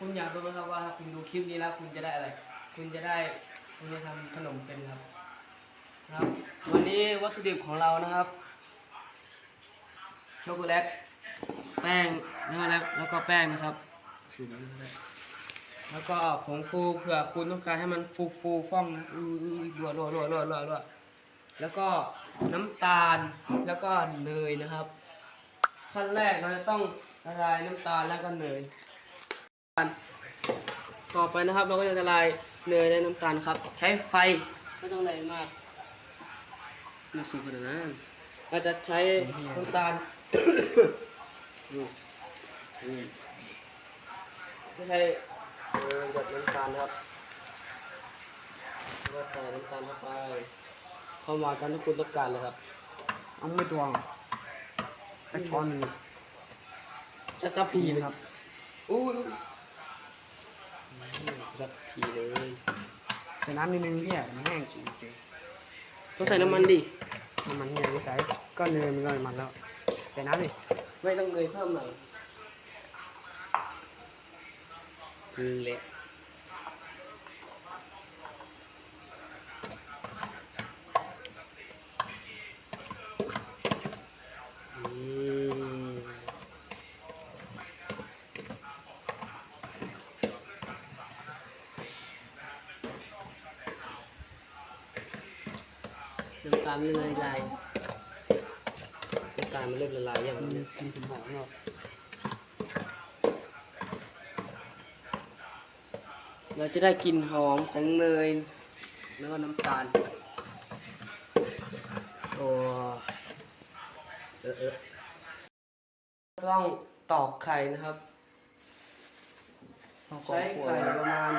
คุณอยากรู้ไหมครับว่าคุณดูคลิปนี้แล้วคุณจะได้อะไร คุณจะได้คุณจะทำขนมเป็นครับครับ วันนี้วัตถุดิบของเรานะครับช็อกโกแลตแป้งนะครับแล้วก็แป้งนะครับแล้วก็ผงฟูเผื่อคุณต้องการให้มันฟูฟูฟ่องนะอืออือรัวรัวรัวรัวรัวรัวแล้วก็น้ำตาลแล้วก็เนยนะครับ ขั้นแรกเราจะต้องละลายน้ำตาลแล้วก็เนย ต่อไปนะครับเราก็จะละลายเนยและน้ำตาลครับ ใช้ไฟไม่ต้องแรงมากไม่สูงขนาดนั้นเราจะใช้น้ำตาลนี่นี่ไม่ใช่เออหยดน้ำตาลครับแล้วก็ใส่น้ำตาลเข้าไปเข้ามากันที่คุณต้องการเลยครับเอาไม่ตวงสักช้อนหนึ่งชักกะพีเลยครับอู้ ยชักกะพีเลยใส่น้ำนิดนึงพี่อะมันแห้งจริงจริงต้องใส่น้ำมันดิน้ำมันเนี่ยไม่ใส่ก็เนยมันก็มันแล้ว ใส่น้ำดิไม่ต้องเนยเพิ่มหน่อยเละ น้ำตาลมันละลายน้ำตาลมันเริ่มละลายยังมันกินถึงหอมเนาะเราจะได้กลิ่นหอมของเนยแล้วก็น้ำตาลโอ้เออเออต้องตอกไข่นะครับใช้ไข่ประมาณ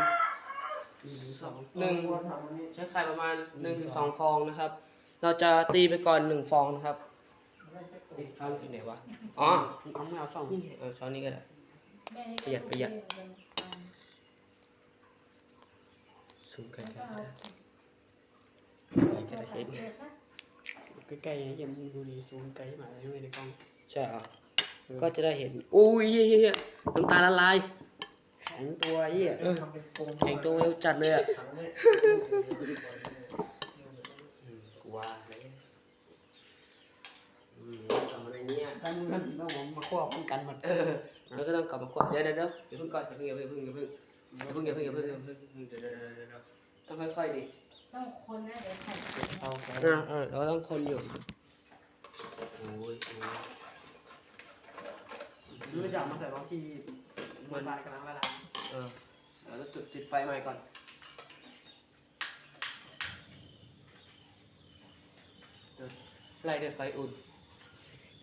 สองหนึ่งใช้ไข่ประมาณหนึ่งถึงสองฟองนะครับ เราจะตีไปก่อนหนึ่งฟองนะครับเอ๊ะทำอยู่ไหนวะ อ๋อเอาไม่เอาสองนี่ไงเออช้อนนี้ก็ได้ ประหยัดประหยัดสูงกันกันนะใครก็ได้เห็นใกล้ๆเยี่ยมดูดีซูมไกลมาเลยไม่ได้กล้อง ใช่เหรอก็จะได้เห็น อุ้ยเฮ้ยน้ำตาละลาย แข็งตัวเยี่ยแข็งตัวเอวจัดเลยอะ กันมันมามาควบมันมกันหมดเออแล้วก็ต้องกลับมาคั่วเดี๋ยวเดี๋ยวเดี๋ยวย่าเพิ่งก่อนอย่าเพิ่งอย่าเพิ่งอย่าเพิ่งอย่าเพิ่งอย่าเพิ่งอย่าเพิ่งอย่าเพิ่งเดี๋ยวเดี๋ยวเดี๋ยวต้องค่อยๆดิต้องคนนะเดี๋ยวใส่เอาอ่าเออเราต้องคนอยู่โอ้ยมันจะมาใส่ตอนที่มันบานกำลังละลายเออเดี๋ยวเราจุดจุดไฟใหม่ก่อนไล่ด้วยไฟอุ่น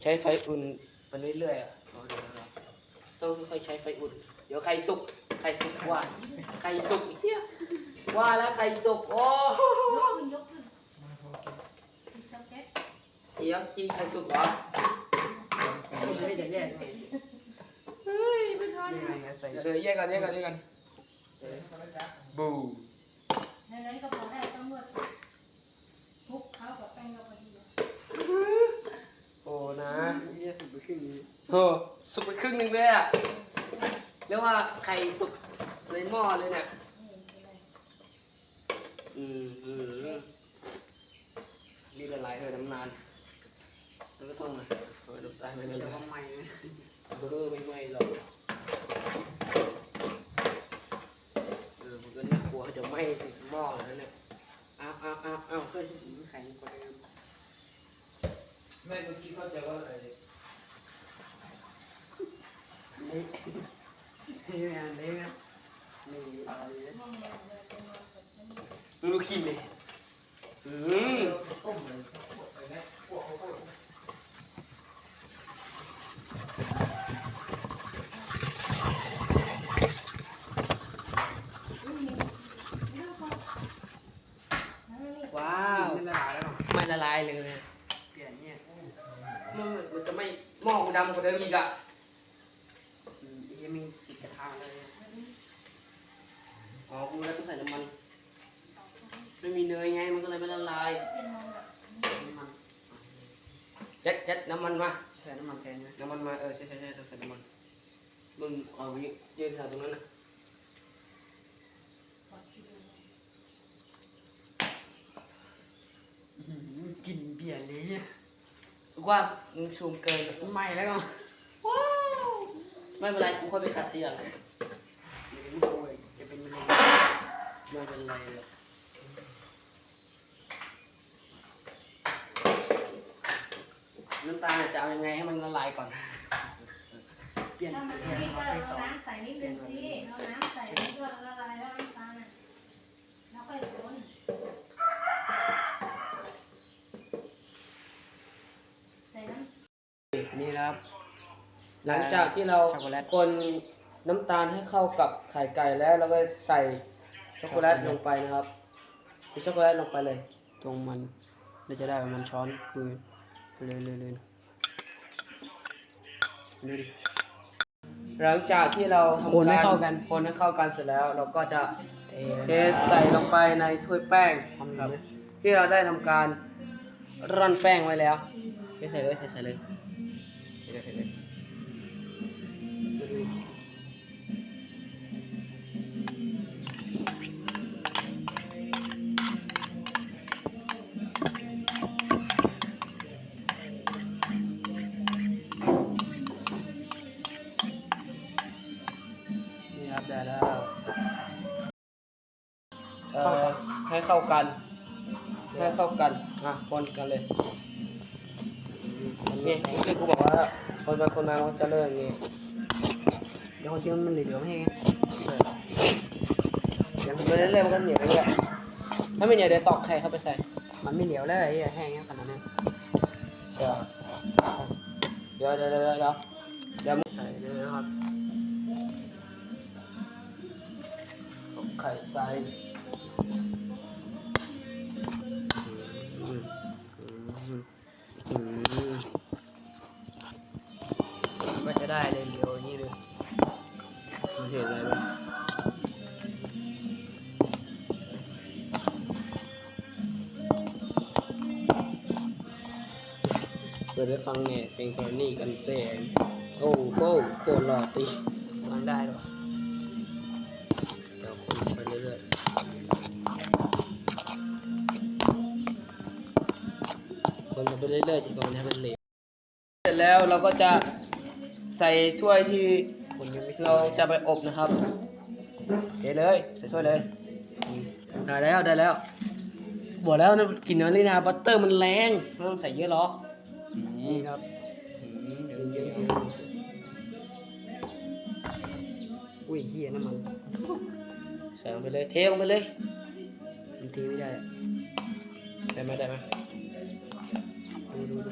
ช้ไฟอุ่นไปเรื่อยๆอะเอาเดี๋ยวเดี๋ยวต้องค่อยๆใช้ไฟอุ่น เดี๋ยวไข่สุกไข่สุกว่าไข่สุกเฮียว่าแล้วไข่สุกโอ้ยกขึ้นยกขึ้นติดเตาแก๊สเดี๋ยวกินไข่สุกเหรอไม่จะแยกเฮ้ยไม่ทันยังไงนะใส่เดี๋ยวเดี๋ยวแยกกันแยกกันแยกกันบู ในนั้นก็พอได้ต้องนวดคลุกเข้ากับแป้งเราพอดีอะ โอ้นะ เยี่ยสุดไปครึ่งนี้ โอ้สุกไปครึ่งหนึ่งเลยอะเรียกว่าไข่สุกในหม้อเลยเนี่ยนี่เป็นไรอืมอืมรีบละลายเถอะน้ำนานแล้วก็ต้องมาเออน้ำตาลไม่ละจะลายทำไมนะเออไม่ไหวหรอกเออมันก็น่ากลัวจะไหม้ติดหม้อแล้วเนี่ยอ้าวอ้าวอ้าวอ้าวเพื่อนที่แข็งกว่าเดิมแม่เมื่อกี้เข้าใจว่าอะไร ดูดูขี้เลยอืมว้าว ไม่ละลายแล้วไม่ละลายเลย เปลี่ยนเนี่ยมันจะไม่หม้อกูดำกว่าเดิมอีกอะ เนยไงมันก็เลยไม่ละลายเจ็ดเจ็ดน้ำมันมาใส่น้ำมันแทนนะน้ำมันมาเออใช่ใช่ใช่ใส่น้ำมันมึงเอาไปยืนใส่ตรงนั้นนะกินเบียร์นี้ว่ามึงซูมเกินไม่แล้วก็ไม่เป็นไรกูค่อยไปขัดทียลังเดี๋ยวมึงโวยจะเป็นยังไงไม่เป็นอะไรเลย น้ำตาลจะเอายังไงให้มันละลายก่อน เปลี่ยนถ้ามันเปลี่ยนนี่เขาก็ไปสเอาองน้ำใส่นิดนึงสิเอาน้ำใส่แล้วก็ละลายแล้วน้ำตาลน่ะแล้วค่อยคนใส่น้ำนี่นะครับ หลังจากที่เราคนน้ำตาลให้เข้ากับไข่ไก่แล้วเราก็ใส่ช็อกโกแลตลงไปนะครับใส่ช็อกโกแลตลงไปเลย ตรงมันเราจะได้ประมันช้อนคือ เลยเลยเลยดูดิหลังจากที่เราทำคนให้เข้ากัน คนให้เข้ากันเสร็จแล้ว เราก็จะเทเทใส่ลงไปในถ้วยแป้งทำคครัรับบที่เราได้ทำการร่อนแป้งไว้แล้วเทใส่เลยเทใส่เลยเทเลย กัน ให้เข้ากันอะคนกันเลยนี่ที่กูบอกว่าคนไปคนมาเขาจะเริ่มอย่างนี้เดี๋ยวความจริงมันเหลือไม่ให้ไงเดี๋ยวไปเรื่อยๆมันก็เหนียวไปเรื่อยถ้าไม่เหนียวเดี๋ยวตอกไข่เข้าไปใส่ มันไม่เหลียวเลยไอ้เหี้ยแห้งเงี้ยขนาดนั้นเดี๋ยวเดี๋ยวเดี๋ยวเดี๋ยวเดี๋ยวเดี๋ยวมึงใส่เลยนะครับตอกไข่ใส่ เปิดได้ฟังเนี่ยเพลงคอร์นี่กันเซงโอ้โหโคตรหล่อตีวางได้หรอเดี๋ยวคนไปเรื่อยๆคนไปเรื่อยๆจนกว่ามันให้มันเหลวเสร็จแล้วเราก็จะใส่ถ้วยที่คนยังไม่เราจะไปอบนะครับเทเลยใส่ถ้วยเลยได้แล้วได้แล้วบอกแล้วนะกลินวานิลาบัตเตอร์มันแรงไม่ต้องใส่เยอะหรอก นี่ครับอืมเดี๋ยวเยอะอุ้ยเหี้ยน้ำมันๆใส่ลงไปเลย เทลงไปเลย มันทีไม่ได้อะได้ไหมได้ไหมดูดูดู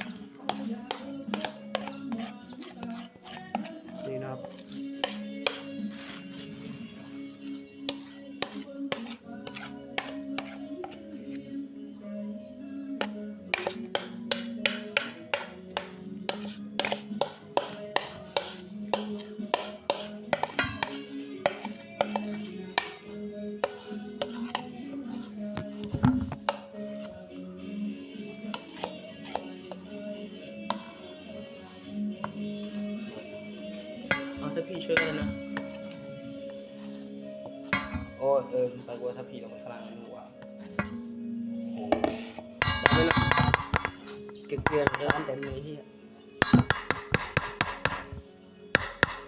เอาถ้าพี่ช่วยกันนะ โอ้ยเออไปกลัวถ้าพี่ลงไปฝรั่งมันหัวโอ้โหได้ไหมนะเกลียนๆเลยร้านเต็มเลยเหี้ย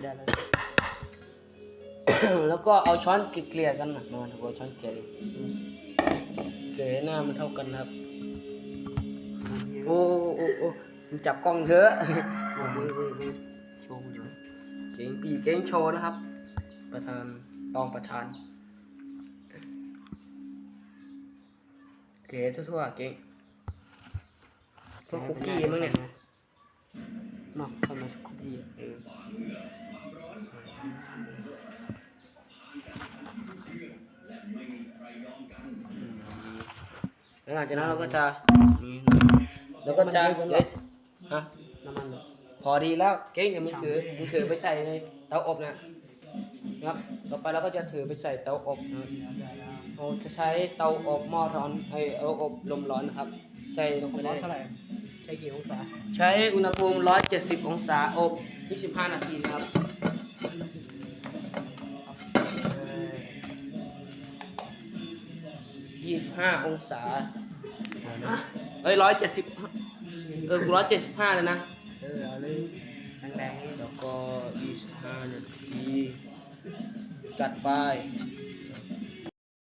ได้แล้ว แล้วก็เอาช้อนเกลี่ยๆกันนะมาถูกเอาช้อนเกลี่ยอืมเกลี่ยให้หน้ามันเท่ากันนะครับ โอ้โอ้โอ้มึงจับกล้องเถอะโอ้โหเว้ยเว้ยเว้ยโชว์อยู่ เก่งปีเก่งโชว์นะครับ ประธานรองประธานเกลี่ยทั่วๆเก่งพวกคุกกี้มั้งเนี่ยเนาะทำไมคุกกี้อะเออแล้วหลังจากนั้นเราก็จะเราก็จะเอ๊ะฮะน้ำมันเลย พอดีแล้วเก่งเนี่ยมึงถือมึงถือไปใส่ในเตาอบนะครับ ต่อไปเราก็จะถือไปใส่เตาอบนะเราจะใช้เตาอบหม้อร้อนไอเตาอบลมร้อนนะครับ ใส่ลงไปเลร้ไหร่ใช้กี่องศาใช้อุณหภูมิ 170 องศาอบ 25 นาทีนะครับยี่ห้าองศาเอ้ยร้อยเจ็ดสิบเออร้อยเจ็ดสิบห้าเลยนะ เลยแรงๆแล้วก็25นาทีกัดไป